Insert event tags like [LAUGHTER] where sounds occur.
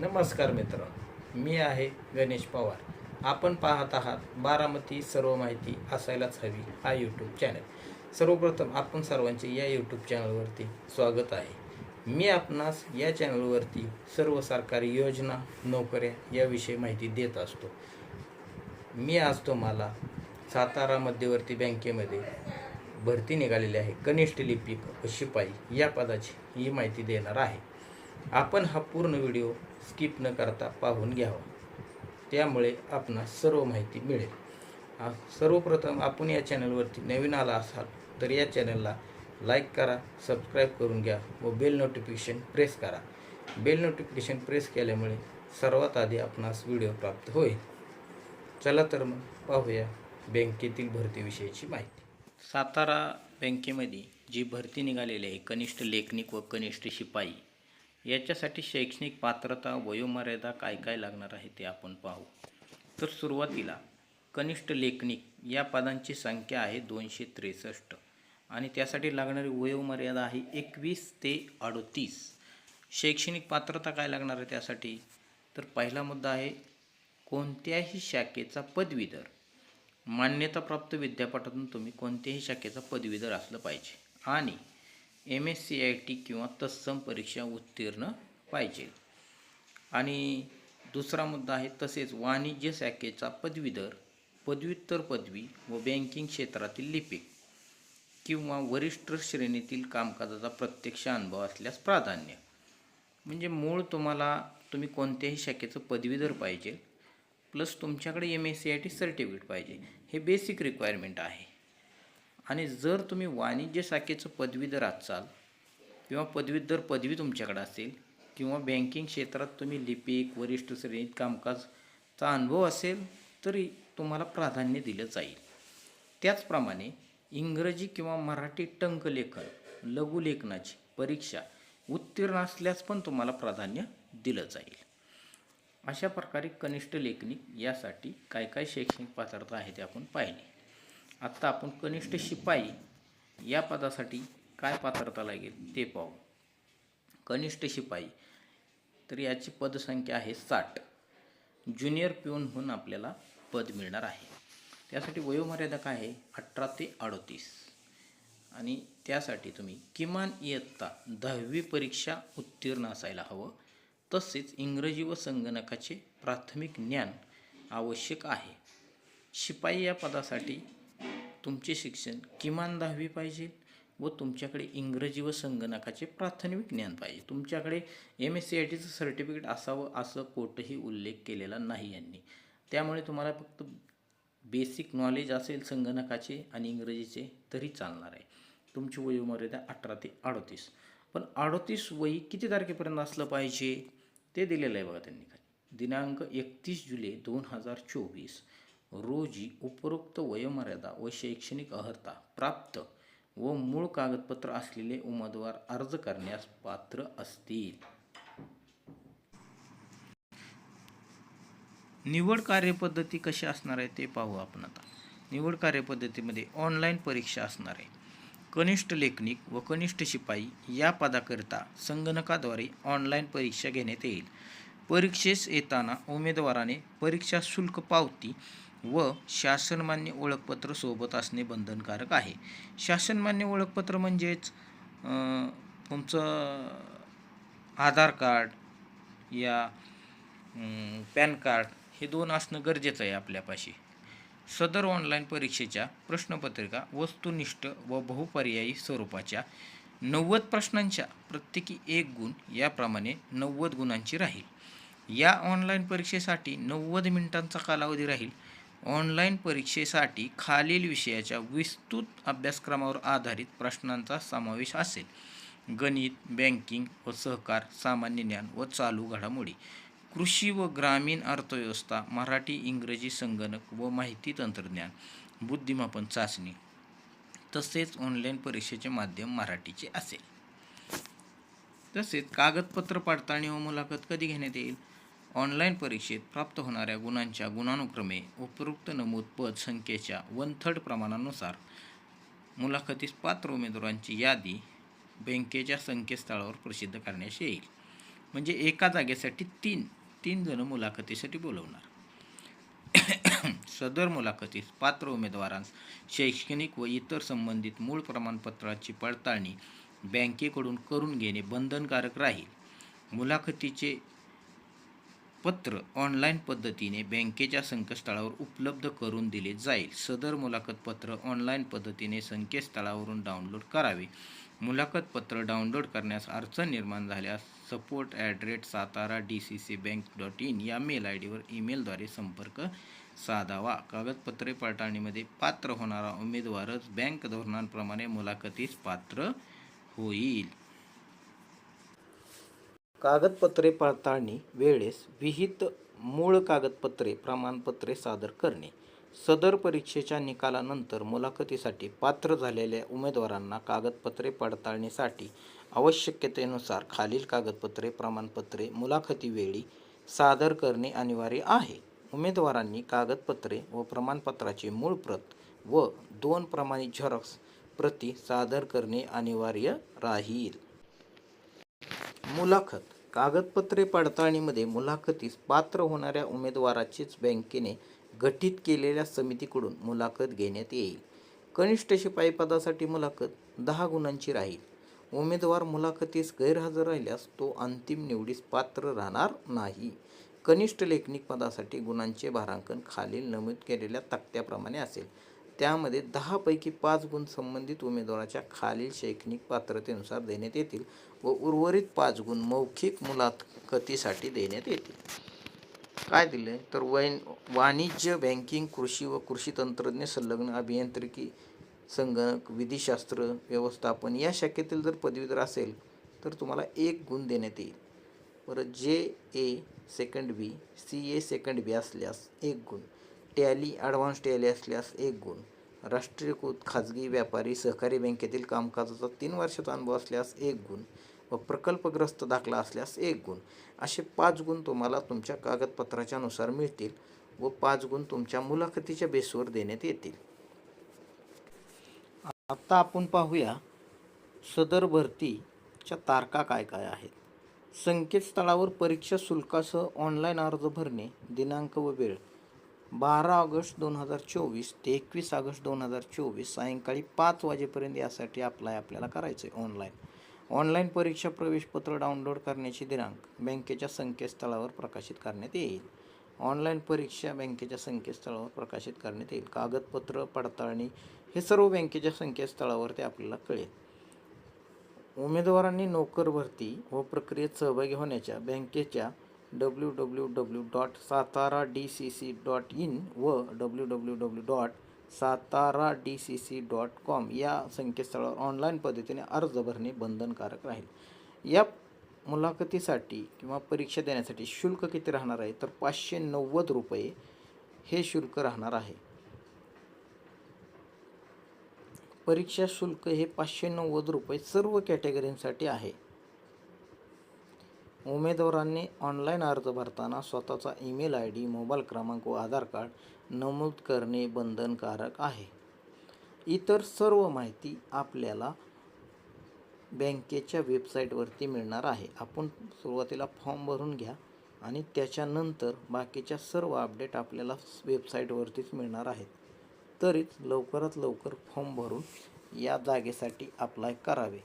नमस्कार मित्र मी आहे गणेश पवार. आपण पाहत आहात बारामती सर्व माहिती असायलाच हवी हा यूट्यूब चॅनल सर्वप्रथम आपण सर्वांचे या यूट्यूब चॅनलवरती स्वागत आहे. मी आपणास या चॅनलवरती सर्व सरकारी योजना नोकऱ्या याविषयी माहिती देत असतो. मी आज तुम्हाला सातारा मध्यवर्ती बँकेमध्ये भरती निघालेली आहे. कनिष्ठ लिपिक व शिपाई या पदाची ही माहिती देणार आहे. आपण हा पूर्ण व्हिडिओ स्किप न करता पाहून घ्यावा. त्यामुळे आपणास सर्व माहिती मिळेल. सर्वप्रथम आपण या चॅनलवरती नवीन आला असाल तर या चॅनलला लाईक करा सबस्क्राईब करून घ्या व बेल नोटिफिकेशन प्रेस करा. बेल नोटिफिकेशन प्रेस केल्यामुळे सर्वात आधी आपणास व्हिडिओ प्राप्त होईल. चला तर मग पाहूया बँकेतील भरतीविषयीची माहिती. सातारा बँकेमध्ये जी भरती निघालेली आहे कनिष्ठ लेखनिक व कनिष्ठ शिपाई याच्यासाठी शैक्षणिक पात्रता वयोमर्यादा काय काय लागणार आहे ते आपण पाहू. तर सुरुवातीला कनिष्ठ लेखनिक या पदांची संख्या आहे दोनशे त्रेसष्ट आणि त्यासाठी लागणारी वयोमर्यादा आहे एकवीस ते अडतीस. शैक्षणिक पात्रता काय लागणार आहे त्यासाठी? तर पहिला मुद्दा आहे कोणत्याही शाखेचा पदवीधर मान्यताप्राप्त विद्यापीठातून तुम्ही कोणत्याही शाखेचा पदवीधर असलं पाहिजे. आणि M S C I T किंवा तत्सम परीक्षा उत्तीर्ण पाहिजे. आणि दुसरा मुद्दा आहे तसेच वाणिज्य शाखेचा पदवीधर पदव्युत्तर पदवी व बँकिंग क्षेत्रातील लिपिक किंवा वरिष्ठ श्रेणीतील कामकाजाचा प्रत्यक्ष अनुभव असल्यास प्राधान्य. म्हणजे मूळ तुम्हाला तुम्ही कोणत्याही शाखेचं पदवीधर पाहिजे प्लस तुमच्याकडे M S C I T certificate पाहिजे. हे बेसिक रिक्वायरमेंट आहे. आणि जर तुम्ही वाणिज्य शाखेचं पदवीधर असाल किंवा पदवीधर पदवी तुमच्याकडे असेल किंवा बँकिंग क्षेत्रात तुम्ही लिपिक वरिष्ठ श्रेणीत कामकाजचा अनुभव असेल तरी तुम्हाला प्राधान्य दिलं जाईल. त्याचप्रमाणे इंग्रजी किंवा मराठी टंकलेखन लघुलेखनाची परीक्षा उत्तीर्ण असल्यास पण तुम्हाला प्राधान्य दिलं जाईल. अशा प्रकारे कनिष्ठ लेखनिक यासाठी काय काय शैक्षणिक पात्रता आहे ते आपण पाहिले. आत्ता आपण कनिष्ठ शिपाई या पदासाठी काय पात्रता लागेल ते पाहू. कनिष्ठ शिपाई तर याची पदसंख्या आहे साठ. ज्युनियर पिऊन म्हणून आपल्याला पद मिळणार आहे. त्यासाठी वयोमर्यादा काय आहे? अठरा ते अडतीस. आणि त्यासाठी तुम्ही किमान इयत्ता दहावी परीक्षा उत्तीर्ण असायला हवं. तसेच इंग्रजी व संगणकाचे प्राथमिक ज्ञान आवश्यक आहे. शिपाई या पदासाठी तुमचे शिक्षण किमान दहावी पाहिजे व तुमच्याकडे इंग्रजी व संगणकाचे प्राथमिक ज्ञान पाहिजे. तुमच्याकडे एम एस सी आय टीचं सर्टिफिकेट असावं असं कोठंही उल्लेख केलेला नाही यांनी. त्यामुळे तुम्हाला फक्त बेसिक नॉलेज असेल संगणकाचे आणि इंग्रजीचे तरी चालणार आहे. तुमची वयोमर्यादा अठरा ते अडतीस. पण अडतीस वय किती तारखेपर्यंत असलं पाहिजे? ते दिलेलं आहे बघा त्यांनी दिनांक एकतीस जुलै दोन हजार चोवीस. रोजी उपरोक्त वयोमर्यादा व शैक्षणिक अर्हता प्राप्त व मूळ कागदपत्र असलेले उमेदवार अर्ज करण्यास पात्र असतील. निवड कार्यपद्धती कशी असणार आहे ते पाहू आपण आता. निवड कार्यपद्धतीमध्ये ऑनलाईन परीक्षा असणार आहे. कनिष्ठ लेखनिक व कनिष्ठ शिपाई या पदाकरिता संगणकाद्वारे ऑनलाईन परीक्षा घेण्यात येईल. परीक्षेस येताना उमेदवाराने परीक्षा शुल्क पावती व शासनमान्य ओळखपत्र सोबत असणे बंधनकारक आहे. शासनमान्य ओळखपत्र म्हणजेच तुमचं आधार कार्ड या पॅन कार्ड हे दोन असणं गरजेचं आहे आपल्यापाशी. सदर ऑनलाईन परीक्षेच्या प्रश्नपत्रिका वस्तुनिष्ठ व बहुपर्यायी स्वरूपाच्या नव्वद प्रश्नांच्या प्रत्येकी एक गुण याप्रमाणे नव्वद गुणांची राहील. या ऑनलाईन परीक्षेसाठी नव्वद मिनिटांचा कालावधी राहील. ऑनलाईन परीक्षेसाठी खालील विषयाच्या विस्तृत अभ्यासक्रमावर आधारित प्रश्नांचा समावेश असेल. गणित बँकिंग व सहकार सामान्य ज्ञान व चालू घडामोडी. कृषी व ग्रामीण अर्थव्यवस्था मराठी इंग्रजी संगणक व माहिती तंत्रज्ञान बुद्धिमापन चाचणी तसेच ऑनलाईन परीक्षेचे माध्यम मराठीचे असेल. तसेच कागदपत्र पडताळणी व मुलाखत कधी घेण्यात येईल? ऑनलाईन परीक्षेत प्राप्त होणाऱ्या गुणांच्या गुणानुक्रमे उपरोक्त नमूद पद संख्येच्या वन थर्ड प्रमाणानुसार मुलाखतीस पात्र उमेदवारांची यादी बँकेच्या संकेतस्थळावर प्रसिद्ध करण्यात येईल. म्हणजे एका जागेसाठी तीन तीन जण मुलाखतीसाठी बोलवणार. [COUGHS] सदर मुलाखतीस पात्र उमेदवारांस शैक्षणिक व इतर संबंधित मूळ प्रमाणपत्राची पडताळणी बँकेकडून करून घेणे बंधनकारक राहील. मुलाखतीचे पत्र ऑनलाईन पद्धतीने बँकेच्या संकेतस्थळावर उपलब्ध करून दिले जाईल. सदर मुलाखत पत्र ऑनलाईन पद्धतीने संकेतस्थळावरून डाउनलोड करावे. मुलाखत पत्र डाउनलोड करण्यास अडचण निर्माण झाल्यास support at rate Satara D C C bank dot in या मेल आय डीवर ईमेलद्वारे संपर्क साधावा. कागदपत्रे पडताळणीमध्ये पात्र होणारा उमेदवारच बँक धोरणांप्रमाणे मुलाखतीस पात्र होईल. कागदपत्रे पडताळणी वेळेस विहित मूळ कागदपत्रे प्रमाणपत्रे सादर करणे. सदर परीक्षेच्या निकालानंतर मुलाखतीसाठी पात्र झालेल्या उमेदवारांना कागदपत्रे पडताळणीसाठी आवश्यकतेनुसार खालील कागदपत्रे प्रमाणपत्रे मुलाखतीवेळी सादर करणे अनिवार्य आहे. उमेदवारांनी कागदपत्रे व प्रमाणपत्राची मूळ प्रत व दोन प्रमाणित झेरॉक्स प्रती सादर करणे अनिवार्य राहील. मुलाखत. कागदपत्रे पडताळणीमध्ये मुलाखतीस पात्र होणाऱ्या उमेदवाराचीच बँकेने गठीत केलेल्या समितीकडून मुलाखत घेण्यात येईल. कनिष्ठ शिपाई पदासाठी मुलाखत दहा गुणांची राहील. उमेदवार मुलाखतीस गैरहजर राहिल्यास तो अंतिम निवडीस पात्र राहणार नाही. कनिष्ठ लेखनिक पदासाठी गुणांचे भारांकन खालील नमूद केलेल्या तक्त्याप्रमाणे असेल. त्यामध्ये दहापैकी पाच गुण संबंधित उमेदवाराच्या खालील शैक्षणिक पात्रतेनुसार देण्यात येतील व उर्वरित पाच गुण मौखिक मुलाखतीसाठी देण्यात येतील. काय दिलं तर वैन वाणिज्य बँकिंग कृषी व कृषी तंत्रज्ञ संलग्न अभियांत्रिकी संगणक विधीशास्त्र व्यवस्थापन या शाखेतील जर पदवीधर असेल तर तुम्हाला एक गुण देण्यात येईल. परत जे A second B C A second B असल्यास एक गुण. टॅली ॲडव्हान्स टॅली असल्यास एक गुण. राष्ट्रीयकृत खाजगी व्यापारी सहकारी बँकेतील कामकाजाचा तीन वर्षाचा अनुभव असल्यास एक गुण. व प्रकल्पग्रस्त दाखला असल्यास एक गुण. असे पाच गुण तुम्हाला तुमच्या कागदपत्राच्यानुसार मिळतील व पाच गुण तुमच्या मुलाखतीच्या बेसवर देण्यात येतील. आता आपण पाहूया सदर भरतीच्या तारखा काय काय आहेत. संकेतस्थळावर परीक्षा शुल्कासह ऑनलाईन अर्ज भरणे दिनांक व वेळ. बारा ऑगस्ट दोन हजार चोवीस ते एकवीस ऑगस्ट दोन हजार चोवीस सायंकाळी पाच वाजेपर्यंत यासाठी अप्लाय आपल्याला करायचं आहे ऑनलाईन ऑनलाईन परीक्षा प्रवेशपत्र डाउनलोड करण्याची दिनांक बँकेच्या संकेतस्थळावर प्रकाशित करण्यात येईल. ऑनलाईन परीक्षा बँकेच्या संकेतस्थळावर प्रकाशित करण्यात येईल. कागदपत्र पडताळणी हे सर्व बँकेच्या संकेतस्थळावर ते आपल्याला कळेल. उमेदवारांनी नोकर भरती व प्रक्रियेत सहभागी होण्याच्या बँकेच्या W W W dot Satara D C C dot in व W W W dot Satara D C C dot com या संकेतस्थळावर ऑनलाईन पद्धतीने अर्ज़ भरणे बंधनकारक राहील. या मुलाखतीसाठी किंवा परीक्षा देण्यासाठी शुल्क किती राहणार आहे? तर पाचशे नव्वद रुपये हे शुल्क राहणार आहे. परीक्षा शुल्क हे पाचशे नव्वद रुपये सर्व कॅटेगरींसाठी आहे. उमेदवारांनी ऑनलाईन अर्ज भरताना स्वतःचा ईमेल आय डी मोबाईल क्रमांक व आधार कार्ड नमूद करणे बंधनकारक आहे. इतर सर्व माहिती आपल्याला बँकेच्या वेबसाईटवरती मिळणार आहे. आपण सुरुवातीला फॉर्म भरून घ्या आणि त्याच्यानंतर बाकीच्या सर्व अपडेट आपल्याला वेबसाईटवरतीच मिळणार आहेत. तरीच लवकरात लवकर फॉर्म भरून या जागेसाठी अप्लाय करावे.